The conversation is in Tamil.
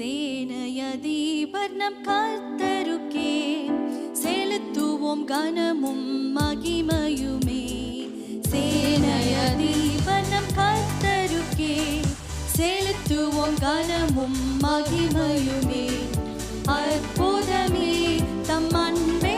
சேனையதீபர் நம் கர்த்தருக்கே. செலுத்துவோம் கனமும் மகிமையுமே. சேனையதீபர் நம் கர்த்தருக்கே. செலுத்துவோம் கனமும் மகிமையுமே. அற்புதமே தம் அன்பே